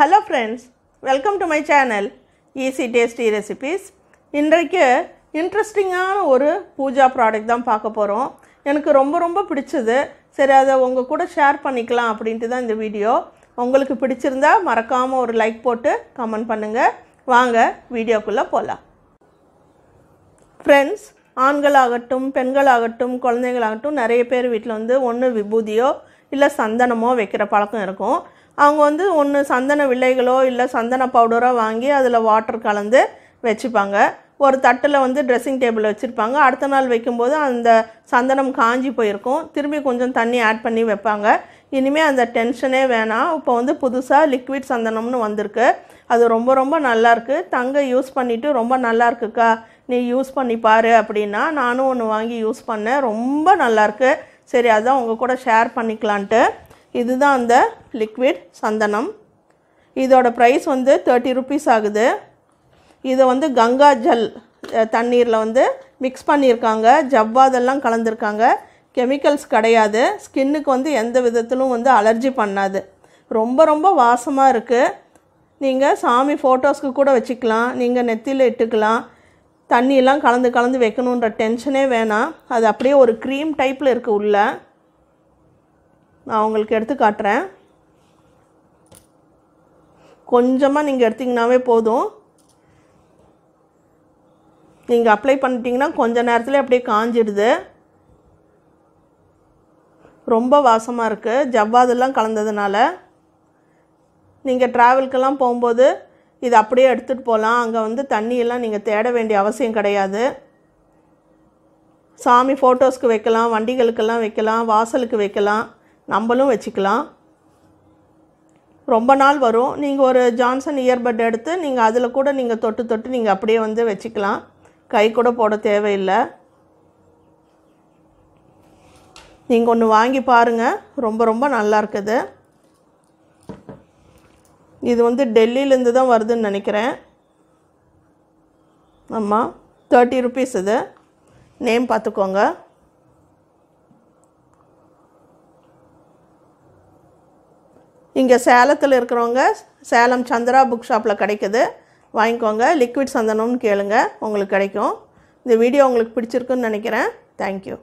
Hello friends welcome to my channel easy tasty recipes இன்றைக்கு இன்ட்ரெஸ்டிங்கான ஒரு பூஜா ப்ராடக்ட் தான் பார்க்க போகிறோம் எனக்கு ரொம்ப ரொம்ப பிடிச்சது. சரி அதை உங்கள் கூட ஷேர் பண்ணிக்கலாம் அப்படின்ட்டு தான் இந்த வீடியோ உங்களுக்கு பிடிச்சிருந்தா மறக்காமல் ஒரு லைக் போட்டு கமெண்ட் பண்ணுங்கள் வாங்க வீடியோக்குள்ளே போகலாம் ஃப்ரெண்ட்ஸ் ஆண்களாகட்டும் பெண்களாகட்டும் குழந்தைங்களாகட்டும் நிறைய பேர் வீட்டில் வந்து ஒன்று விபூதியோ இல்லை சந்தனமோ வைக்கிற பழக்கம் இருக்கும். அவங்க வந்து ஒன்று சந்தன வில்லைகளோ இல்லை சந்தன பவுடரோ வாங்கி அதில் வாட்டர் கலந்து வச்சுப்பாங்க. ஒரு தட்டில் வந்து ட்ரெஸ்ஸிங் டேபிள் வச்சுருப்பாங்க. அடுத்த நாள் வைக்கும்போது அந்த சந்தனம் காஞ்சி போயிருக்கும். திரும்பி கொஞ்சம் தண்ணி ஆட் பண்ணி வைப்பாங்க. இனிமேல் அந்த டென்ஷனே வேணாம் இப்போ வந்து புதுசாக லிக்விட் சந்தனம்னு வந்திருக்கு. அது ரொம்ப ரொம்ப நல்லாயிருக்கு தங்க யூஸ் பண்ணிவிட்டு ரொம்ப நல்லா இருக்குக்கா. நீ யூஸ் பண்ணி பாரு அப்படின்னா நானும் ஒன்று வாங்கி யூஸ் பண்ணேன். ரொம்ப நல்லாயிருக்கு சரி அதான் உங்கள் கூட ஷேர் பண்ணிக்கலான்ட்டு. இதுதான் அந்த லிக்விட் சந்தனம். இதோட ப்ரைஸ் வந்து தேர்ட்டி ருபீஸ் ஆகுது. இதை வந்து கங்கா ஜல் தண்ணீரில் வந்து மிக்ஸ் பண்ணியிருக்காங்க. ஜவ்வாதெல்லாம் கலந்துருக்காங்க. கெமிக்கல்ஸ் கிடையாது. ஸ்கின்னுக்கு வந்து எந்த விதத்திலும் வந்து அலர்ஜி பண்ணாது. ரொம்ப ரொம்ப வாசமாக இருக்குது நீங்கள் சாமி ஃபோட்டோஸ்க்கு கூட வச்சுக்கலாம். நீங்கள் நெத்தியில் இட்டுக்கலாம். தண்ணியெல்லாம் கலந்து கலந்து வைக்கணுன்ற டென்ஷனே வேணாம். அது அப்படியே ஒரு க்ரீம் டைப்பில் இருக்குது உள்ளே. நான் உங்களுக்கு எடுத்து காட்டுறேன். கொஞ்சமாக நீங்கள் எடுத்திங்கனாவே போதும். நீங்கள் அப்ளை பண்ணிட்டீங்கன்னா கொஞ்ச நேரத்தில் அப்படியே காஞ்சிடுது ரொம்ப வாசமாக இருக்குது ஜவ்வாதெல்லாம் கலந்ததுனால. நீங்கள் ட்ராவல்க்கெல்லாம் போகும்போது இது அப்படியே எடுத்துகிட்டு போகலாம் அங்கே வந்து தண்ணியெல்லாம் நீங்கள் தேட வேண்டிய அவசியம் கிடையாது. சாமி ஃபோட்டோஸ்க்கு வைக்கலாம் வண்டிகளுக்கெல்லாம் வைக்கலாம் வாசலுக்கு வைக்கலாம். நம்மளும் வச்சுக்கலாம். ரொம்ப நாள் வரும். நீங்கள் ஒரு ஜான்சன் இயர்பட் எடுத்து நீங்கள் அதில் கூட நீங்கள் தொட்டு தொட்டு நீங்கள் அப்படியே வந்து வச்சுக்கலாம். கை கூட போட தேவையில்லை. நீங்கள் ஒன்று வாங்கி பாருங்கள் ரொம்ப ரொம்ப நல்லா இருக்குது. இது வந்து டெல்லியிலேருந்து தான் வருதுன்னு நினைக்கிறேன். ஆமாம் தேர்ட்டி ருபீஸ் இது. நேம் பார்த்துக்கோங்க. இங்கே சேலத்தில் இருக்கிறவங்க சேலம் சந்திரா புக் ஷாப்பில் கிடைக்குது. வாங்கிக்கோங்க. லிக்விட் சந்தனம்னு கேளுங்க. உங்களுக்கு கிடைக்கும். இந்த வீடியோ உங்களுக்கு பிடிச்சிருக்குன்னு நினைக்கிறேன். தேங்க்யூ